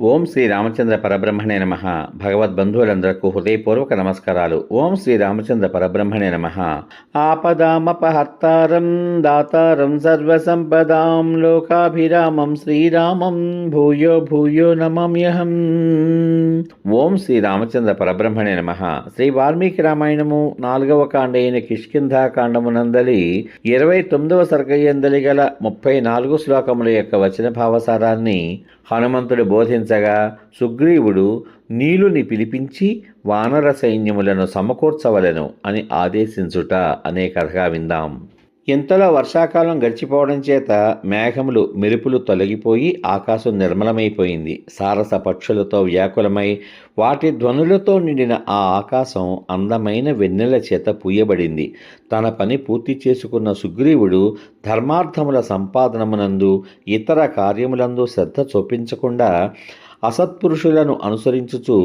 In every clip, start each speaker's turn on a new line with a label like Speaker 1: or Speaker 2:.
Speaker 1: ఓం శ్రీ రామచంద్ర పరబ్రహ్మణే నమ. భగవద్బంధువులందరకు హృదయపూర్వక నమస్కారాలు. ఓం శ్రీ రామచంద్ర పరబ్రహ్మణే నమ. ఆపదామపహర్తారం దాతారం సర్వసంపదాం లోకాభిరామం శ్రీరామం భూయో భూయో నమామ్యహం. ఓం శ్రీ రామచంద్ర పరబ్రహ్మణే నమ. శ్రీ వాల్మీకి రామాయణము నాలుగవ కాండ అయిన కిష్కింధాకాండము నందలి ఇరవై తొమ్మిదవ సర్గయందలి గల ముప్పై నాలుగు శ్లోకముల యొక్క వచన భావసారాన్ని హనుమంతుడు బోధించగా సుగ్రీవుడు నీలుని పిలిపించి వానర సైన్యములను సమకూర్చవలెను అని ఆదేశించుట అనే కథగా విందాం. ఇంతలో వర్షాకాలం గడిచిపోవడం చేత మేఘములు మెరుపులు తొలగిపోయి ఆకాశం నిర్మలమైపోయింది. సారస పక్షులతో వ్యాకులమై వాటి ధ్వనులతో నిండిన ఆ ఆకాశం అందమైన వెన్నెల చేత పూయబడింది. తన పని పూర్తి చేసుకున్న సుగ్రీవుడు ధర్మార్థముల సంపాదనమునందు ఇతర కార్యములందు శ్రద్ధ చూపించకుండా అసత్పురుషులను అనుసరించుచు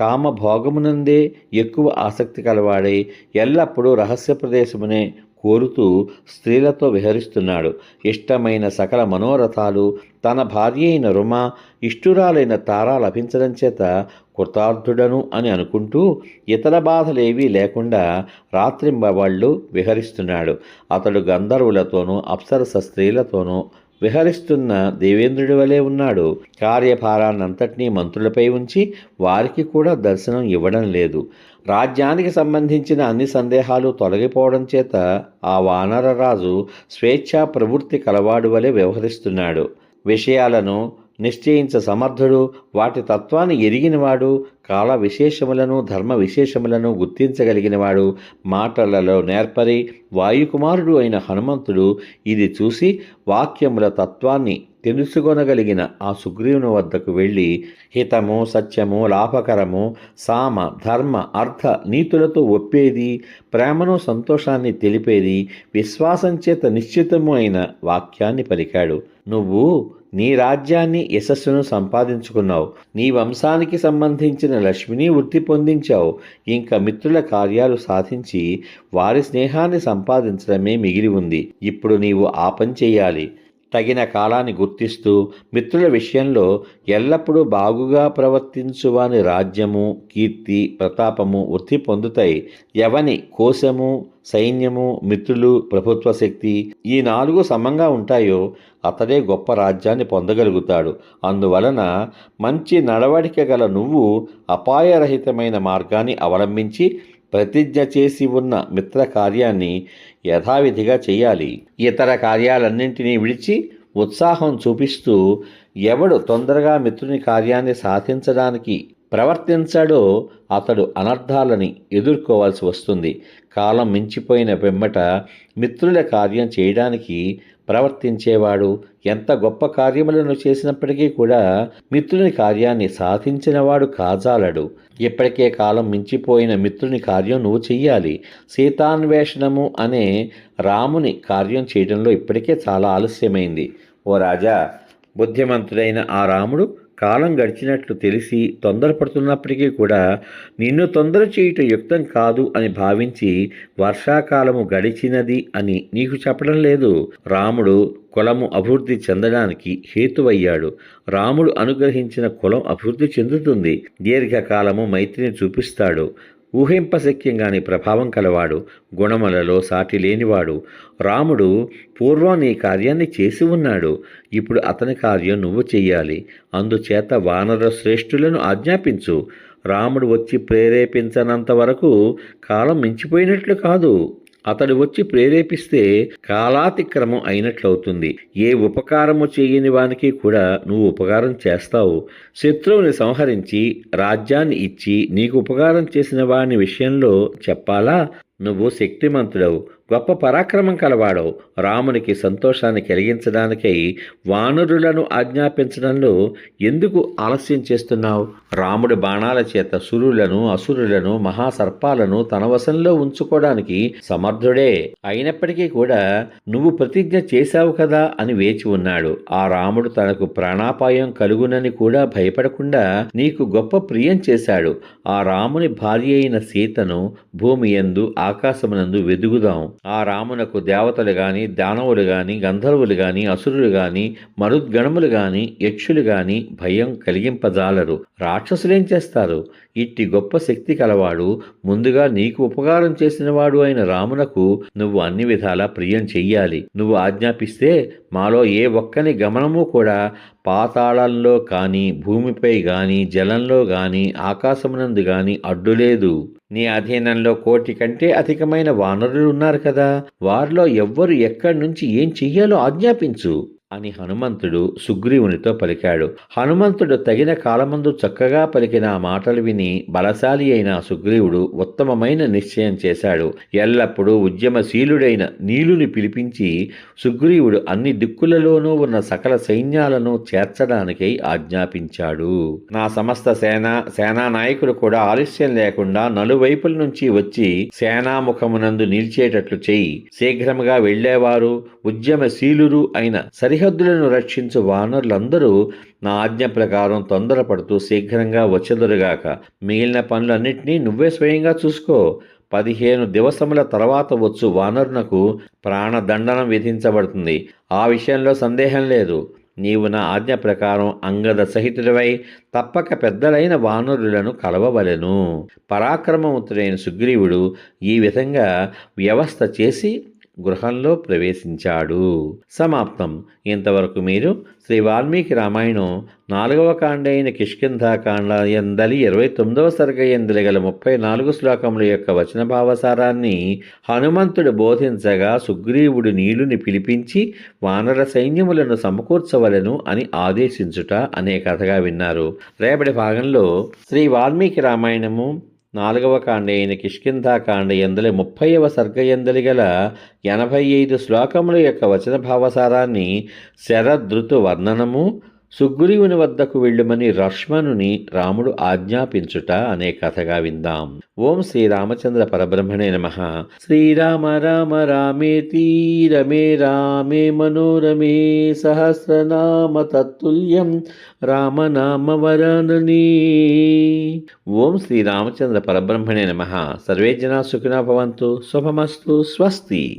Speaker 1: కామభోగమునందే ఎక్కువ ఆసక్తి కలవాడై ఎల్లప్పుడూ రహస్య ప్రదేశమునే కోరుతూ స్త్రీలతో విహరిస్తున్నాడు. ఇష్టమైన సకల మనోరథాలు తన భార్య అయిన రుమ ఇష్టురాలైన తార లభించడం చేత కృతార్థుడను అని అనుకుంటూ ఇతర బాధలేవీ లేకుండా రాత్రింబవాళ్ళు విహరిస్తున్నాడు. అతడు గంధర్వులతోనూ అప్సరస స్త్రీలతోనూ విహరిస్తున్న దేవేంద్రుడి వలె ఉన్నాడు. కార్యభారాన్నంతటినీ మంత్రులపై ఉంచి వారికి కూడా దర్శనం ఇవ్వడం లేదు. రాజ్యానికి సంబంధించిన అన్ని సందేహాలు తొలగిపోవడం చేత ఆ వానరరాజు స్వేచ్ఛా ప్రవృత్తి కలవాడు వలె వ్యవహరిస్తున్నాడు. విషయాలను నిశ్చయించ సమర్థుడు వాటి తత్వాన్ని ఎరిగినవాడు కాల విశేషములను ధర్మ విశేషములను గుర్తించగలిగినవాడు మాటలలో నేర్పరి వాయుకుమారుడు అయిన హనుమంతుడు ఇది చూసి వాక్యముల తత్వాన్ని తెలుసుకొనగలిగిన ఆ సుగ్రీవుని వద్దకు వెళ్ళి హితము సత్యము లాభకరము సామ ధర్మ అర్థ నీతులతో ఒప్పేది ప్రేమను సంతోషాన్ని తెలిపేది విశ్వాసం చేత నిశ్చితము అయిన వాక్యాన్ని పలికాడు. నువ్వు నీ రాజ్యాన్ని యశస్సును సంపాదించుకున్నావు. నీ వంశానికి సంబంధించిన లక్ష్మిని వృత్తి పొందించావు. ఇంకా మిత్రుల కార్యాలు సాధించి వారి స్నేహాన్ని సంపాదించడమే మిగిలి ఉంది. ఇప్పుడు నీవు ఆ పని చేయాలి. తగిన కాలాన్ని గుర్తిస్తూ మిత్రుల విషయంలో ఎల్లప్పుడూ బాగుగా ప్రవర్తించువాని రాజ్యము కీర్తి ప్రతాపము వృత్తి పొందుతాయి. ఎవని కోశము సైన్యము మిత్రులు ప్రభుత్వ శక్తి ఈ నాలుగు సమంగా ఉంటాయో అతడే గొప్ప రాజ్యాన్ని పొందగలుగుతాడు. అందువలన మంచి నడవడిక గల నువ్వు అపాయరహితమైన మార్గాన్ని అవలంబించి ప్రతిజ్ఞ చేసి ఉన్న మిత్ర కార్యాన్ని యథావిధిగా చేయాలి. ఇతర కార్యాలన్నింటినీ విడిచి ఉత్సాహం చూపిస్తూ ఎవడు తొందరగా మిత్రుని కార్యాన్ని సాధించడానికి ప్రవర్తించాడో అతడు అనర్థాలని ఎదుర్కోవాల్సి వస్తుంది. కాలం మించిపోయిన వెమ్మట మిత్రుల కార్యం చేయడానికి ప్రవర్తించేవాడు ఎంత గొప్ప కార్యములను చేసినప్పటికీ కూడా మిత్రుని కార్యాన్ని సాధించినవాడు కాజాలడు. ఇప్పటికే కాలం మించిపోయిన మిత్రుని కార్యం నువ్వు చెయ్యాలి. సీతాన్వేషణము అనే రాముని కార్యం చేయడంలో ఇప్పటికే చాలా ఆలస్యమైంది. ఓ రాజా బుద్ధిమంతుడైన ఆ రాముడు కాలం గడిచినట్లు తెలిసి తొందరపడుతున్నప్పటికీ కూడా నిన్ను తొందర చేయుట యుక్తం కాదు అని భావించి వర్షాకాలము గడిచినది అని నీకు చెప్పడం లేదు. రాముడు కులము అభివృద్ధి చెందడానికి హేతువయ్యాడు. రాముడు అనుగ్రహించిన కులం అభివృద్ధి చెందుతుంది. దీర్ఘకాలము మైత్రిని చూపిస్తాడు. ఊహింపశక్యంగాని ప్రభావం కలవాడు గుణములలో సాటి లేనివాడు. రాముడు పూర్వం నీ కార్యాన్ని చేసి ఉన్నాడు. ఇప్పుడు అతని కార్యం నువ్వు చెయ్యాలి. అందుచేత వానర శ్రేష్ఠులను ఆజ్ఞాపించు. రాముడు వచ్చి ప్రేరేపించనంత వరకు కాలం మించిపోయినట్లు కాదు. అతడు వచ్చి ప్రేరేపిస్తే కాలాతిక్రమం అయినట్లవుతుంది. ఏ ఉపకారము చేయని వానికి కూడా నువ్వు ఉపకారం చేస్తావు. శత్రువుని సంహరించి రాజ్యాన్ని ఇచ్చి నీకు ఉపకారం చేసిన వాని విషయంలో చెప్పాలా? నువ్వు శక్తిమంతుడవు గొప్ప పరాక్రమం కలవాడవు. రామునికి సంతోషాన్ని కలిగించడానికై వానరులను ఆజ్ఞాపించడంలో ఎందుకు ఆలస్యం చేస్తున్నావు? రాముడి బాణాల చేత సురులను అసురులను మహాసర్పాలను తన వశంలో ఉంచుకోవడానికి సమర్థుడే. అయినప్పటికీ కూడా నువ్వు ప్రతిజ్ఞ చేశావు కదా అని వేచి ఉన్నాడు. ఆ రాముడు తనకు ప్రాణాపాయం కలుగునని కూడా భయపడకుండా నీకు గొప్ప ప్రియం చేశాడు. ఆ రాముని భార్య అయిన సీతను భూమి యందు ఆకాశమునందు వెదుగుదాం. ఆ రామునకు దేవతలు గాని దానవులు గాని గంధర్వులు గాని అసురులు గాని మరుద్గణములు గాని యక్షులు గాని భయం కలిగింపజాలరు. రాక్షసులేం చేస్తారు? ఇట్టి గొప్ప శక్తి కలవాడు ముందుగా నీకు ఉపకారం చేసినవాడు అయిన రామునకు నువ్వు అన్ని విధాలా ప్రియం చెయ్యాలి. నువ్వు ఆజ్ఞాపిస్తే మాలో ఏ ఒక్కని గమనము కూడా పాతాళంలో కానీ భూమిపై గాని జలంలో గాని ఆకాశమునందు గాని అడ్డులేదు నీ అధీనంలో కోటి కంటే అధికమైన వానరులు ఉన్నారు కదా. వారిలో ఎవ్వరు ఎక్కడి నుంచి ఏం చెయ్యాలో ఆజ్ఞాపించు. అని హనుమంతుడు సుగ్రీవునితో పలికాడు. హనుమంతుడు తగిన కాలమందు చక్కగా పలికిన ఆ మాటలు విని బలశాలి అయిన సుగ్రీవుడు ఉత్తమమైన నిశ్చయం చేశాడు. ఎల్లప్పుడూ ఉద్యమశీలుడైన నీలుని పిలిపించి సుగ్రీవుడు అన్ని దిక్కులలోనూ ఉన్న సకల సైన్యాలను చేర్చడానికై ఆజ్ఞాపించాడు. నా సమస్త సేన సేనా నాయకులు కూడా ఆలస్యం లేకుండా నలువైపుల నుంచి వచ్చి సేనాముఖమునందు నిలిచేటట్లు చేయి శీఘ్రముగా వెళ్ళేవారు ఉద్యమశీలురు అయిన సరి సరిహద్దులను రక్షించు వానరులందరూ నా ఆజ్ఞ ప్రకారం తొందరపడుతూ శీఘ్రంగా వచ్చెదరుగాక. మిగిలిన పనులన్నింటినీ నువ్వే స్వయంగా చూసుకో. పదిహేను దివసముల తర్వాత వచ్చు వానరునకు ప్రాణదండనం విధించబడుతుంది. ఆ విషయంలో సందేహం లేదు. నీవు నా ఆజ్ఞ ప్రకారం అంగద సహితుడివై తప్పక పెద్దలైన వానరులను కలవవలెను. పరాక్రమవంతుడైన సుగ్రీవుడు ఈ విధంగా వ్యవస్థ చేసి గృహంలో ప్రవేశించాడు. సమాప్తం. ఇంతవరకు మీరు శ్రీ వాల్మీకి రామాయణం నాలుగవ కాండ అయిన కిష్కింధాకాండ ఎందలి ఇరవై తొమ్మిదవ సరిగ ఎందలి గల ముప్పై నాలుగు శ్లోకముల యొక్క వచన భావసారాన్ని హనుమంతుడు బోధించగా సుగ్రీవుడు నీలుని పిలిపించి వానర సైన్యములను సమకూర్చవలను అని ఆదేశించుట అనే కథగా విన్నారు. రేపటి భాగంలో శ్రీ వాల్మీకి రామాయణము నాలుగవ కాండ అయిన కిష్కింధాకాండ ఎందలి ముప్పైవ సర్గ ఎందలి గల ఎనభై ఐదు శ్లోకముల యొక్క వచన భావసారాన్ని శరదృతు వర్ణనము సుగ్రీవుని వద్దకు వెళ్ళుమని రష్మణుని రాముడు ఆజ్ఞాపించుట అనే కథగా విందాం. ఓం శ్రీరామచంద్ర పరబ్రహ్మణే నమ. శ్రీరామ రామ రామేతి రమే రామే మనోరమే సహస్రనామ తత్తుల్యం రామనామ వరానని ఓం శ్రీరామచంద్ర పరబ్రహ్మణే నమ. సర్వే జనా సుఖినా భవంతు. శుభమస్తు. స్వస్తి.